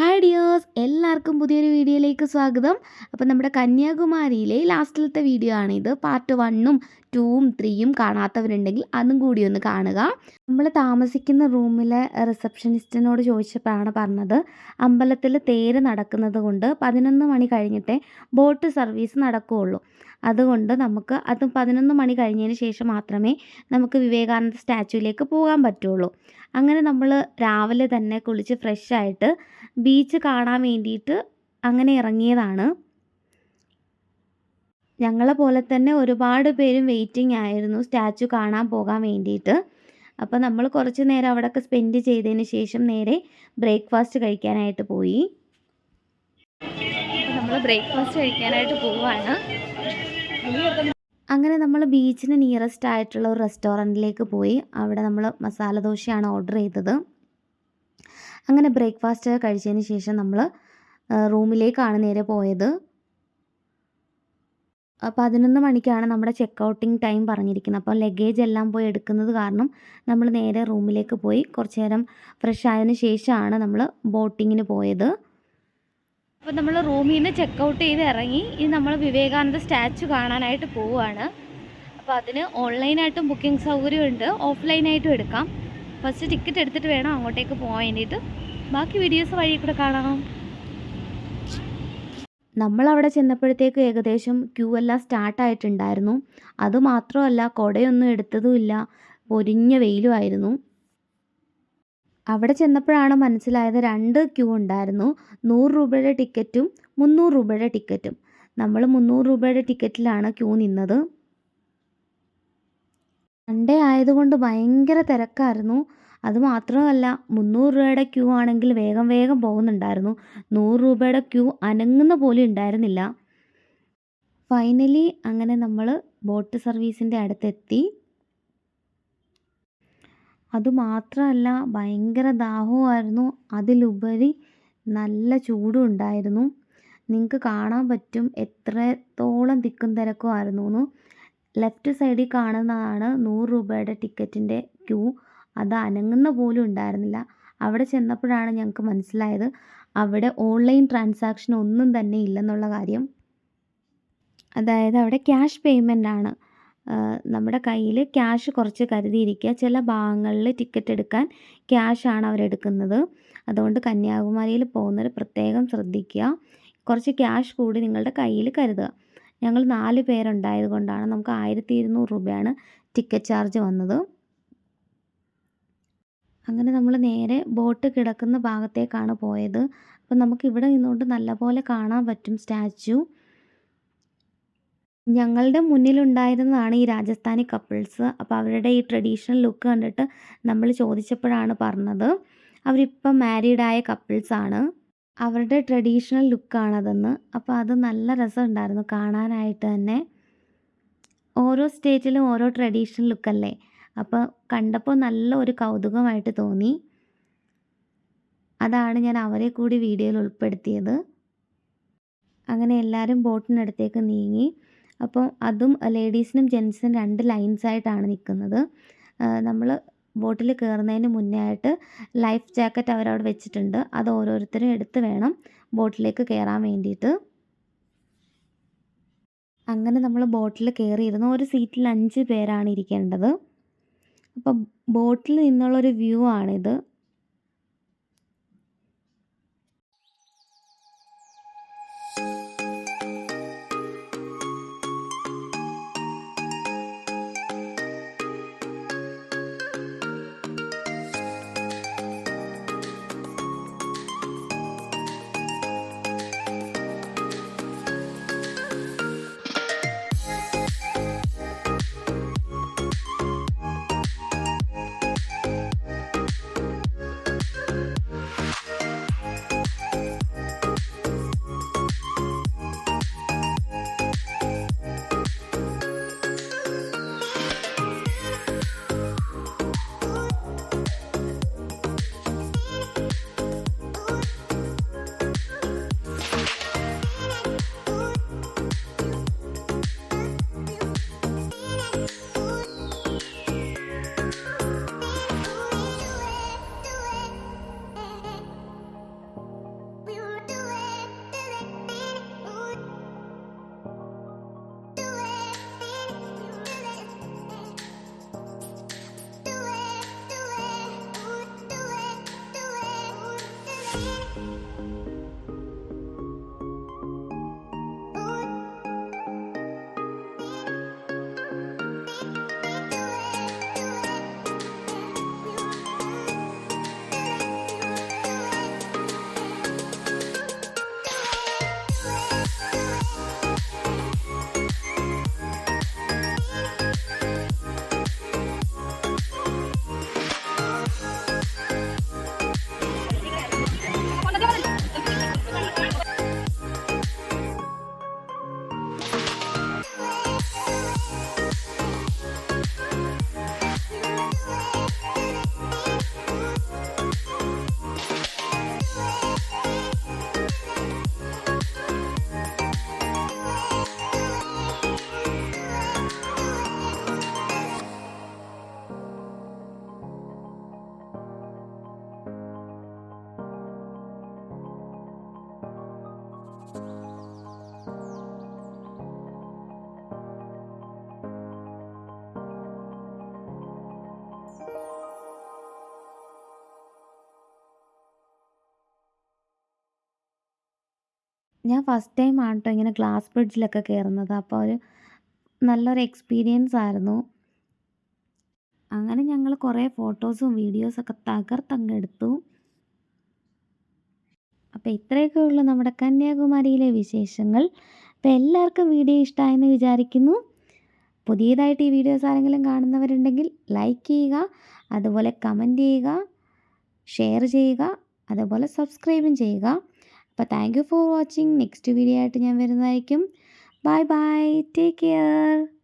Hi. Hi dears എല്ലാവർക്കും പുതിയൊരു വീഡിയോയിലേക്ക് സ്വാഗതം. അപ്പോൾ നമ്മുടെ കന്യാകുമാരിയിലെ ലാസ്റ്റിലത്തെ വീഡിയോ ആണിത് പാർട്ട് വണ്ണും ടൂവും ത്രീയും കാണാത്തവരുണ്ടെങ്കിൽ അതും കൂടി ഒന്ന് കാണുക. നമ്മൾ താമസിക്കുന്ന റൂമിലെ റിസപ്ഷനിസ്റ്റിനോട് ചോദിച്ചപ്പോഴാണ് പറഞ്ഞത്. അമ്പലത്തിൽ തേര് നടക്കുന്നത് കൊണ്ട് പതിനൊന്ന് മണി കഴിഞ്ഞിട്ടേ ബോട്ട് സർവീസ് നടക്കുകയുള്ളൂ. അതുകൊണ്ട് നമുക്ക് അത് പതിനൊന്ന് മണി കഴിഞ്ഞതിന് ശേഷം മാത്രമേ നമുക്ക് വിവേകാനന്ദ സ്റ്റാച്യുവിലേക്ക് പോകാൻ പറ്റുള്ളൂ. അങ്ങനെ നമ്മൾ രാവിലെ തന്നെ കുളിച്ച് ഫ്രഷ് ആയിട്ട് ബീച്ച് കാണാൻ വേണ്ടിയിട്ട് അങ്ങനെ ഇറങ്ങിയതാണ്. ഞങ്ങളെ പോലെ തന്നെ ഒരുപാട് പേരും വെയിറ്റിംഗ് ആയിരുന്നു സ്റ്റാച്ചു കാണാൻ പോകാൻ വേണ്ടിയിട്ട്. അപ്പോൾ നമ്മൾ കുറച്ച് നേരം അവിടെയൊക്കെ സ്പെൻഡ് ചെയ്തതിന് ശേഷം നേരെ ബ്രേക്ക്ഫാസ്റ്റ് കഴിക്കാനായിട്ട് പോയി. നമ്മൾ ബ്രേക്ക്ഫാസ്റ്റ് കഴിക്കാനായിട്ട് പോവാണ്. അങ്ങനെ നമ്മൾ ബീച്ചിന് നിയറസ്റ്റ് ആയിട്ടുള്ള ഒരു റെസ്റ്റോറന്റിലേക്ക് പോയി. അവിടെ നമ്മൾ മസാല ദോശയാണ് ഓർഡർ ചെയ്തത്. അങ്ങനെ ബ്രേക്ക്ഫാസ്റ്റ് കഴിച്ചതിന് ശേഷം നമ്മൾ റൂമിലേക്കാണ് നേരെ പോയത്. പതിനൊന്ന് മണിക്കാണ് നമ്മുടെ ചെക്ക് ഔട്ടിങ് ടൈം പറഞ്ഞിരിക്കുന്നത്. അപ്പോൾ ലഗേജ് എല്ലാം പോയി എടുക്കുന്നത് കാരണം നമ്മൾ നേരെ റൂമിലേക്ക് പോയി കുറച്ച് നേരം ഫ്രഷ് ആയതിനു ശേഷമാണ് നമ്മൾ ബോട്ടിങ്ങിന് പോയത്. അപ്പോൾ നമ്മൾ റൂമിൽ നിന്ന് ചെക്ക് ഔട്ട് ചെയ്ത് ഇറങ്ങി. ഇനി നമ്മൾ വിവേകാനന്ദ സ്റ്റാച്ചു കാണാനായിട്ട് പോവുകയാണ് അപ്പോൾ അതിന് ഓൺലൈനായിട്ടും ബുക്കിംഗ് സൗകര്യമുണ്ട്. ഓഫ്ലൈനായിട്ടും എടുക്കാം. ഫസ്റ്റ് ടിക്കറ്റ് എടുത്തിട്ട് വേണം അങ്ങോട്ടേക്ക് പോകാൻ വേണ്ടിയിട്ട്. ബാക്കി വീഡിയോസ് വഴി കൂടെ കാണാം. നമ്മളവിടെ ചെന്നപ്പോഴത്തേക്ക് ഏകദേശം ക്യൂ എല്ലാം സ്റ്റാർട്ടായിട്ടുണ്ടായിരുന്നു അതുമാത്രമല്ല കുടയൊന്നും എടുത്തതുമില്ല പൊരിഞ്ഞ വെയിലുമായിരുന്നു അവിടെ ചെന്നപ്പോഴാണ് മനസ്സിലായത് രണ്ട് ക്യൂ ഉണ്ടായിരുന്നു. നൂറ് രൂപയുടെ ടിക്കറ്റും മുന്നൂറ് രൂപയുടെ ടിക്കറ്റും നമ്മൾ മുന്നൂറ് രൂപയുടെ ടിക്കറ്റിലാണ് ക്യൂ നിന്നത്. സൺഡേ ആയതുകൊണ്ട് ഭയങ്കര തിരക്കായിരുന്നു. അതുമാത്രമല്ല മുന്നൂറ് രൂപയുടെ ക്യൂ ആണെങ്കിൽ വേഗം വേഗം പോകുന്നുണ്ടായിരുന്നു. നൂറ് രൂപയുടെ ക്യൂ അനങ്ങുന്ന പോലും ഉണ്ടായിരുന്നില്ല. ഫൈനലി അങ്ങനെ നമ്മൾ ബോട്ട് സർവീസിന്റെ അടുത്തെത്തി. അതുമാത്രമല്ല ഭയങ്കര ദാഹവുമായിരുന്നു. അതിലുപരി നല്ല ചൂടും ഉണ്ടായിരുന്നു. നിങ്ങൾക്ക് കാണാൻ പറ്റും എത്രത്തോളം തിക്കും തിരക്കുമായിരുന്നു എന്ന്. ലെഫ്റ്റ് സൈഡിൽ കാണുന്നതാണ് നൂറ് രൂപയുടെ ടിക്കറ്റിന്റെ ക്യൂ. അത് അനങ്ങുന്ന പോലും ഉണ്ടായിരുന്നില്ല. അവിടെ ചെന്നപ്പോഴാണ് ഞങ്ങൾക്ക് മനസ്സിലായത്. അവിടെ ഓൺലൈൻ ട്രാൻസാക്ഷൻ ഒന്നും തന്നെ ഇല്ലെന്നുള്ള കാര്യം. അതായത് അവിടെ ക്യാഷ് പേയ്മെന്റ് ആണ്. നമ്മുടെ കയ്യിൽ ക്യാഷ് കുറച്ച് കരുതിയിരിക്കുക. ചില ഭാഗങ്ങളിൽ ടിക്കറ്റ് എടുക്കാൻ ക്യാഷാണ് അവരെടുക്കുന്നത് അതുകൊണ്ട് കന്യാകുമാരിയിൽ പോകുന്നവർ പ്രത്യേകം ശ്രദ്ധിക്കുക. കുറച്ച് ക്യാഷ് കൂടി നിങ്ങളുടെ കയ്യിൽ കരുതുക. ഞങ്ങൾ നാല് പേരുണ്ടായത് കൊണ്ടാണ് നമുക്ക് ആയിരത്തി ഇരുന്നൂറ് രൂപയാണ് ടിക്കറ്റ് ചാർജ് വന്നത്. അങ്ങനെ നമ്മൾ നേരെ ബോട്ട് കിടക്കുന്ന ഭാഗത്തേക്കാണ് പോയത്. അപ്പം നമുക്ക് ഇവിടെ നിന്നുകൊണ്ട് നല്ലപോലെ കാണാൻ പറ്റും സ്റ്റാച്ചു. ഞങ്ങളുടെ മുന്നിലുണ്ടായിരുന്നതാണ് ഈ രാജസ്ഥാനി കപ്പിൾസ് അപ്പോൾ അവരുടെ ഈ ട്രഡീഷണൽ ലുക്ക് കണ്ടിട്ട് നമ്മൾ ചോദിച്ചപ്പോഴാണ് പറഞ്ഞത്. അവരിപ്പം മാരീഡായ കപ്പിൾസാണ് അവരുടെ ട്രഡീഷണൽ ലുക്കാണതെന്ന് അപ്പോൾ അത് നല്ല രസമുണ്ടായിരുന്നു കാണാനായിട്ട് തന്നെ. ഓരോ സ്റ്റേറ്റിലും ഓരോ ട്രഡീഷണൽ ലുക്കല്ലേ അപ്പോൾ കണ്ടപ്പോൾ നല്ല ഒരു കൗതുകമായിട്ട് തോന്നി. അതാണ് ഞാൻ അവരെ കൂടി വീഡിയോയിൽ ഉൾപ്പെടുത്തിയത്. അങ്ങനെ എല്ലാവരും ബോട്ടിനടുത്തേക്ക് നീങ്ങി. അപ്പോൾ അതും ലേഡീസിനും ജെൻസിനും രണ്ട് ലൈൻസ് ആയിട്ടാണ് നിൽക്കുന്നത്. നമ്മൾ ബോട്ടിൽ കയറുന്നതിന് മുന്നേ ആയിട്ട് ലൈഫ് ജാക്കറ്റ് അവരവിടെ വെച്ചിട്ടുണ്ട്. അത് ഓരോരുത്തരും എടുത്ത് വേണം ബോട്ടിലേക്ക് കയറാൻ വേണ്ടിയിട്ട്. അങ്ങനെ നമ്മൾ ബോട്ടിൽ കയറിയിരുന്നു ഒരു സീറ്റിൽ അഞ്ച് പേരാണ് ഇരിക്കേണ്ടത്. അപ്പോൾ ബോട്ടിൽ നിന്നുള്ളൊരു വ്യൂ ആണിത്. ഞാൻ ഫസ്റ്റ് ടൈം ആണ് കേട്ടോ ഇങ്ങനെ ഗ്ലാസ് ബ്രിഡ്ജിലൊക്കെ കയറുന്നത് അപ്പോൾ ഒരു നല്ലൊരു എക്സ്പീരിയൻസ് ആയിരുന്നു. അങ്ങനെ ഞങ്ങൾ കുറേ ഫോട്ടോസും വീഡിയോസൊക്കെ തകർത്തങ്ങ് എടുത്തു അപ്പോൾ ഇത്രയൊക്കെ ഉള്ളു നമ്മുടെ കന്യാകുമാരിയിലെ വിശേഷങ്ങൾ. അപ്പോൾ എല്ലാവർക്കും വീഡിയോ ഇഷ്ടമായെന്ന് വിചാരിക്കുന്നു. പുതിയതായിട്ട് ഈ വീഡിയോസ് ആരെങ്കിലും കാണുന്നവരുണ്ടെങ്കിൽ ലൈക്ക് ചെയ്യുക അതുപോലെ കമന്റ് ചെയ്യുക ഷെയർ ചെയ്യുക അതുപോലെ സബ്സ്ക്രൈബും ചെയ്യുക. അപ്പോൾ thank you for watching. Next video ആയിട്ട് ഞാൻ വരുന്നതായിരിക്കും. Bye bye. Take care.